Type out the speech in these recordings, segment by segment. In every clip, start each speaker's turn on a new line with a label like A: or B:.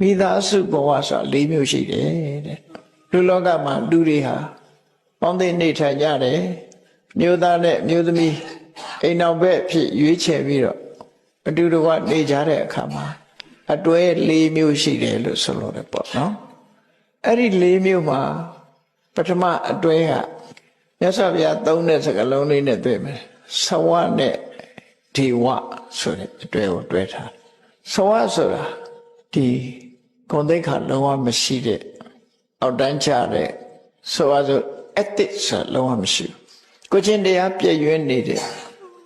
A: မိသားစုဘဝဆိုတာ၄မျိုးရှိတယ်တဲ့လူလောကမှာလူတွေဟာပေါင်းသိနေထိုင်ကြတယ်မျိုးသားနဲ့မျိုးသမီးအိမ်အောင်ဘက်ဖြစ်ရွေးချယ်ပြီးတော့အတူတကွနေကြတဲ့အခါမှာအတွဲ၄မျိုးရှိတယ်လို့ဆိုလို့ရတယ်ပေါ့နော်အဲ့ဒီ၄မျိုးမှာပထမအတွဲကမြတ်စွာဘုရားသုံးတဲ့စကားလုံးလေးနဲ့တွေ့မယ်သဝနဲ့ဒီဝဆိုတဲ့အတွဲကိုတွဲထားသဝဆိုတာဒီ ဂုဏ်သိက္ခာလုံးဝမရှိတဲ့အောက်တန်းချတဲ့ဆိုပါစို့ ethics ဆိုတာလုံးဝမရှိဘူးကိုချင်းတရားပြည့်ရွဲနေတဲ့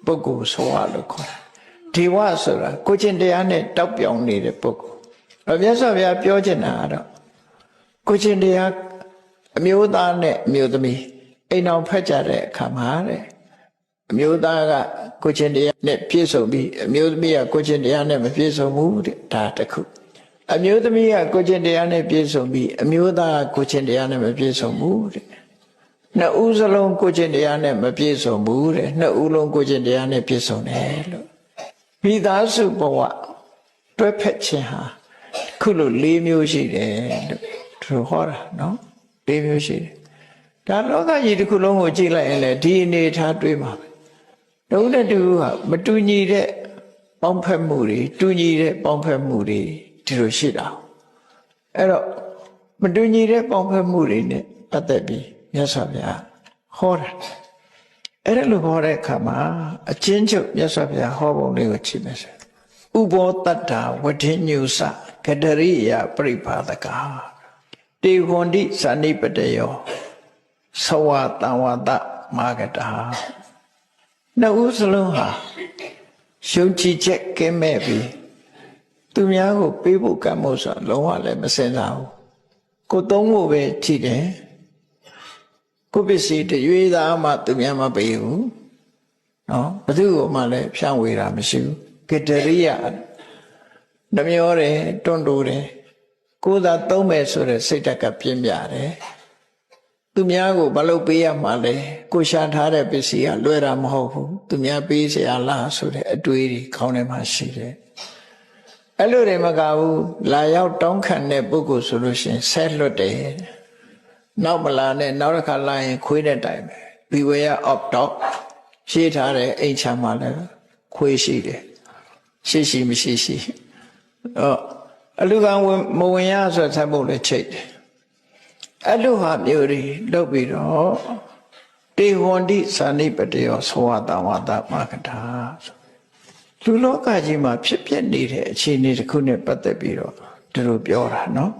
A: ပုဂ္ဂိုလ်ဆိုရလို့ခေါ်တယ်ဒီဝဆိုတာကိုချင်းတရားနဲ့တောက်ပြောင်နေတဲ့ပုဂ္ဂိုလ်အမြတ်စွာဘုရားပြောချင်တာကတော့ကိုချင်းတရားအမျိုးသားနဲ့အမျိုးသမီးအိမ်အောင်ဖက်ကြတဲ့အခါမှာတဲ့အမျိုးသားကကိုချင်းတရားနဲ့ပြည့်စုံပြီးအမျိုးသမီးကကိုချင်းတရားနဲ့မပြည့်စုံဘူးတဲ့ဒါတစ်ခု အမျိုးသမီးကကိုချင်းတရားနဲ့ပြည့်စုံပြီးအမျိုးသားကကိုချင်းတရားနဲ့မပြည့်စုံဘူးတဲ့နှစ်ဦးစလုံးကိုချင်းတရားနဲ့မပြည့်စုံဘူးတဲ့နှစ်ဦးလုံးကိုချင်းတရားနဲ့ပြည့်စုံတယ်လို့မိသားစုဘဝတွဲဖက်ခြင်းဟာခုလို၄မျိုးရှိတယ်လို့သူဟောတာနော်၄မျိုးရှိတယ်ဒါလောကကြီးတစ်ခုလုံးကိုကြည့်လိုက်ရင်လည်းဒီအနေထားတွေးမှာပဲတုံးတဲ့တူကမတူညီတဲ့ပေါင်းဖက်မှုတွေတူညီတဲ့ပေါင်းဖက်မှုတွေ ဒီလိုရှိတာအဲ့တော့မတူညီတဲ့ပေါင်းဖက်မှုတွေနဲ့ပတ်သက်ပြီးမြတ်စွာဘုရားဟောတာအဲ့ဒါလိုဟောတဲ့အခါမှာအချင်းချုပ်မြတ်စွာဘုရားဟောပုံလေးကိုကြည့်မယ်ဆိုဥဘောတတ္တာဝဋ္ဌိညုစကတရိယပရိပါဒကာတေဟွန်တိဇာနိပတယောသဝတံဝတမာဂတာနှစ်ဦးစလုံးဟာရှုံချချက်ကဲမဲ့ပြီး သူများကိုပေးဖို့ကံမို့ဆိုလုံးဝလည်းမစင်စားဘူးကိုသုံးဖို့ပဲကြည့်တယ်ကိုပစ္စည်းတရွေးသားမှသူများမပေးဘူးနော်ဘသူ့ကိုမှလည်းဖြန့်ဝေတာမရှိဘူးကတရိယနှမျောတယ်တွန့်တိုးတယ်ကိုယ်သာသုံးမယ်ဆိုတဲ့စိတ်ဓာတ်ကပြင်းပြတယ်သူများကိုမလုပ်ပေးရမှလဲကိုရှာထားတဲ့ပစ္စည်းကလွယ်တာမဟုတ်ဘူးသူများပေးเสียလားဆိုတဲ့အတွေးတွေခေါင်းထဲမှာရှိတယ် အဲ့လိုတွေမကဘူးလာရောက်တောင်းခံတဲ့ပုဂ္ဂိုလ်ဆိုလို့ရှိရင်ဆက်လွတ်တယ်နောက်မလာနဲ့နောက်တစ်ခါလာရင်ခွေးတဲ့တိုင်ပဲ beware of dog ရှင်းထားတဲ့အိမ်ချမ်းမှာလည်းခွေးရှိတယ်ရှိရှိမရှိရှိအော်အလူကံဝင်မဝင်ရဆိုဆက်ဖို့လည်းချိတ်တယ်အဲ့လိုဟာမျိုးတွေလုပ်ပြီးတော့တေဝန္တိဇာနိပတယောသောဝတဝတမကထာဆို လူလောကကြီးမှာဖြစ်ပျက်နေတဲ့အခြေအနေတစ်ခုနဲ့ပတ်သက်ပြီးတော့သူတို့ပြောတာနော်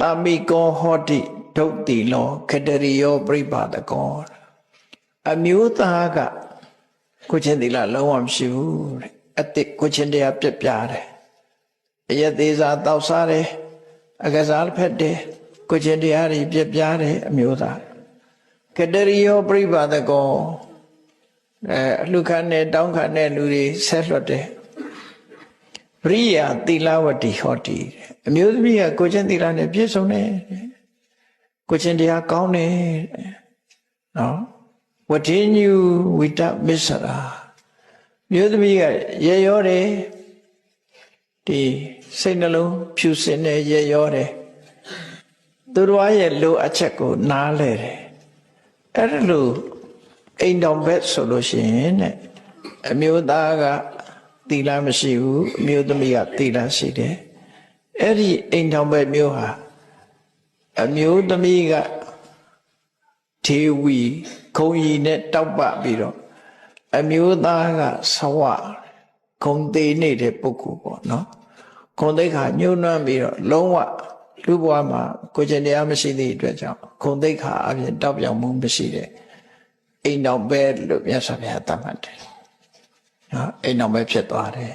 A: တာမိကောဟောတိဒုတ်တိလောခတရိယောပြိပါဒကောအမျိုးသားကကိုချင်းသီလလုံးဝမရှိဘူးတဲ့အတိတ်ကိုချင်းတရားပြက်ပြားတယ်အယက်သေးစားတောက်စားတယ်အကစားဖက်တယ်ကိုချင်းတရားတွေပြက်ပြားတယ်အမျိုးသားကတရိယောပြိပါဒကော အဲအလှခံနဲ့တောင်းခံတဲ့လူတွေဆက်လွတ်တယ်ပရိယာသီလဝတိဟောတိအမျိုးသမီးကကိုချင်းသီလနဲ့ပြည့်စုံတယ်ကိုချင်းတရားကောင်းတယ်နော်ဝတိညုဝိတမစ္ဆရာမျိုးသမီးကရေရောတယ်ဒီစိတ်နှလုံးဖြူစင်တဲ့ရေရောတယ်သူတော်ရဲ့လိုအပ်ချက်ကိုနားလဲတယ်အဲ့ဒါလို့ အိမ်တော်ဘက်ဆိုလို့ရှိရင်တဲ့အမျိုးသားကသီလမရှိဘူးအမျိုးသမီးကသီလရှိတယ်အဲ့ဒီအိမ်တော်ဘက်မျိုးဟာအမျိုးသမီးကထေဝီခုံရီနဲ့တောက်ပပြီးတော့အမျိုးသားကဆဝခုံသေးနေတဲ့ပုဂ္ဂိုလ်ပေါ့နော်ခုံသိက္ခာညှိုးနှွမ်းပြီးတော့လုံးဝလူဘဝမှာကိုကျင်တရားမရှိသည့်အတွက်ကြောင့်ခုံသိက္ခာအပြင်တောက်ပြောင်မှုမရှိတဲ့ အိမ်တော်ပဲလို့မြတ်စွာဘုရားသတ်မှတ်တယ်နော်အိမ်တော်ပဲဖြစ်သွားတယ်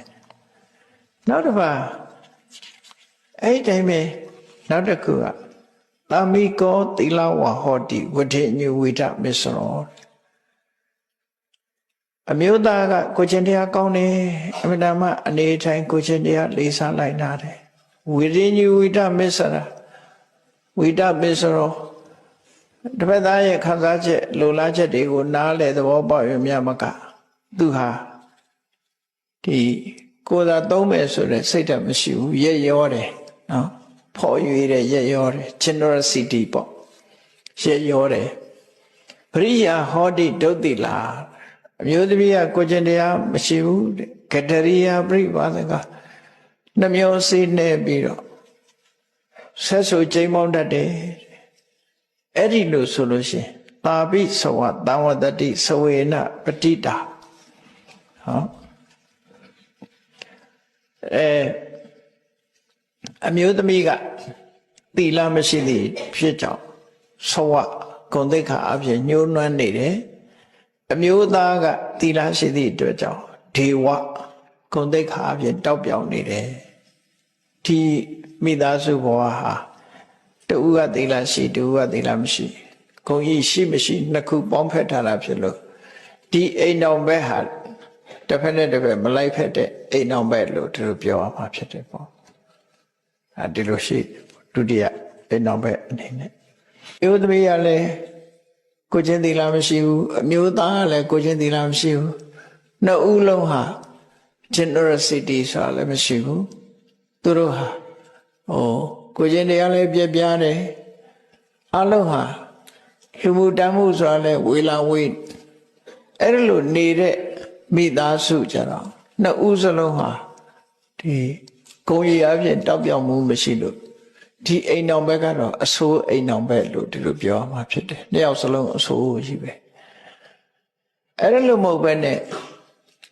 A: နောက်တစ်ပါးအဲ့ဒီတိုင်းပဲနောက်တစ်ခုကတာမိကောသီလဝဟောတိဝဋ္ဌိညုဝိဒမစ္စရောအမျိုးသားကကိုချင်းတရားကောင်းတယ်အမြဲတမ်းအနေထိုင်ကိုချင်းတရားလေးစားလိုက်နာတယ်ဝိရိညုဝိဒမစ္စရာဝိဒမစ္စရော တပတ်သားရဲ့ခံစားချက်လိုလားချက်တွေကိုနားလေသဘောပေါက်ရမြမကသူဟာဒီကိုယ်သာသုံးမယ်ဆိုတဲ့စိတ်ဓာတ်မရှိဘူးရက်ရောတယ်နော်ဖော်ရွေတဲ့ရက်ရောတယ် generosity ပေါ့ရက်ရောတယ်ပရိယာဟောတိဒုတ်တိလာအမျိုးသမီးကကိုကျင်တရားမရှိဘူးတဲ့ကတရိယာပြိပါဒကနှမျိုးစေးနေပြီးတော့ဆက်ဆူချိန်မောင်းတတ်တယ် အဲ့ဒီလိုဆိုလို့ရှိရင်တာပိသဝတံဝတ္တိသဝေနပတိတာဟောအဲအမျိုးသမီးကသီလမရှိသည့်ဖြစ်ကြောင့်သဝဂုံတိတ်ခါအဖြစ်ညှိုးနွမ်းနေတယ်အမျိုးသားကသီလရှိသည့်အတွက်ကြောင့်ဒေဝဂုံတိတ်ခါအဖြစ်တောက်ပြောင်နေတယ်ဒီမိသားစုဘဝဟာ တူကသီလရှိတူကသီလမရှိဂုံကြီးရှိမရှိနှစ်ခုပေါင်းဖက်ထားတာဖြစ်လို့ဒီအိမ်တော်ဘက်ဟာတစ်ဖက်နဲ့တစ်ဖက်မလိုက်ဖက်တဲ့အိမ်တော်ဘက်လို့သူတို့ပြောရမှာဖြစ်တယ်ပေါ့အဲဒီလိုရှိဒုတိယအိမ်တော်ဘက်အနေနဲ့ယောသမီးကလည်းကိုချင်းသီလမရှိဘူးအမျိုးသားကလည်းကိုချင်းသီလမရှိဘူးနှစ်ဦးလုံးဟာ generosity ဆိုတာလည်းမရှိဘူးသူတို့ဟာဟို ကိုချင်းတရားလည်းပြပြတယ်အလုံးဟာလူမှုတမ်းမှုဆိုတာလည်းဝေလာဝေးအဲ့ဒါလိုနေတဲ့မိသားစုကြတော့နှစ်ဦးစလုံးဟာဒီဂုံရီအပြင်တောက်ပြောင်မှုမရှိလို့ဒီအိမ်တော်ဘက်ကတော့အဆိုးအိမ်တော်ဘက်လို့ဒီလိုပြောရမှာဖြစ်တယ်နှစ်ယောက်စလုံးအဆိုးကြီးပဲအဲ့ဒါလိုမဟုတ်ပဲနဲ့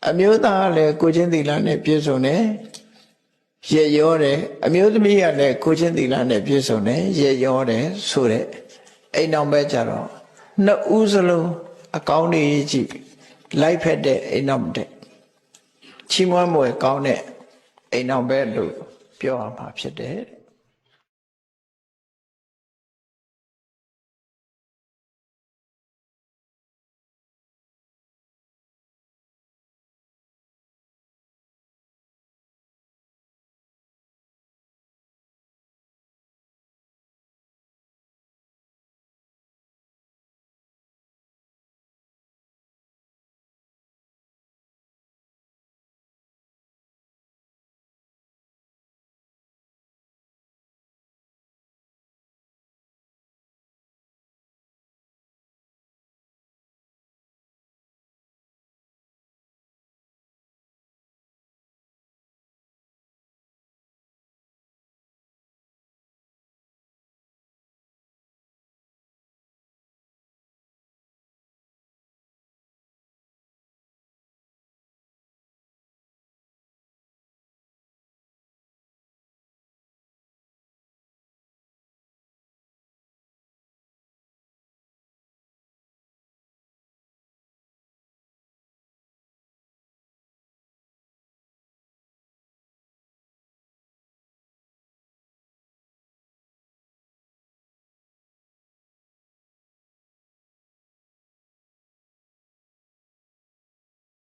A: အမျိုးသားကလည်းကိုချင်းသီလနဲ့ပြည့်စုံတယ် ရရောတယ်အမျိုးသမီးကလည်းကိုချင်းသီလနဲ့ပြည့်စုံတယ်ရရောတယ်ဆိုတဲ့အိမ်တော်ဘက်ကြတော့နှစ်ဦးစလုံးအကောင်းတွေကြည့်လိုက်ဖက်တဲ့အိမ်တော်တဲ့ချီးမွမ်းမွယ်ကောင်းတဲ့အိမ်တော်ဘက်လို့ပြောရမှာဖြစ်တယ်တဲ့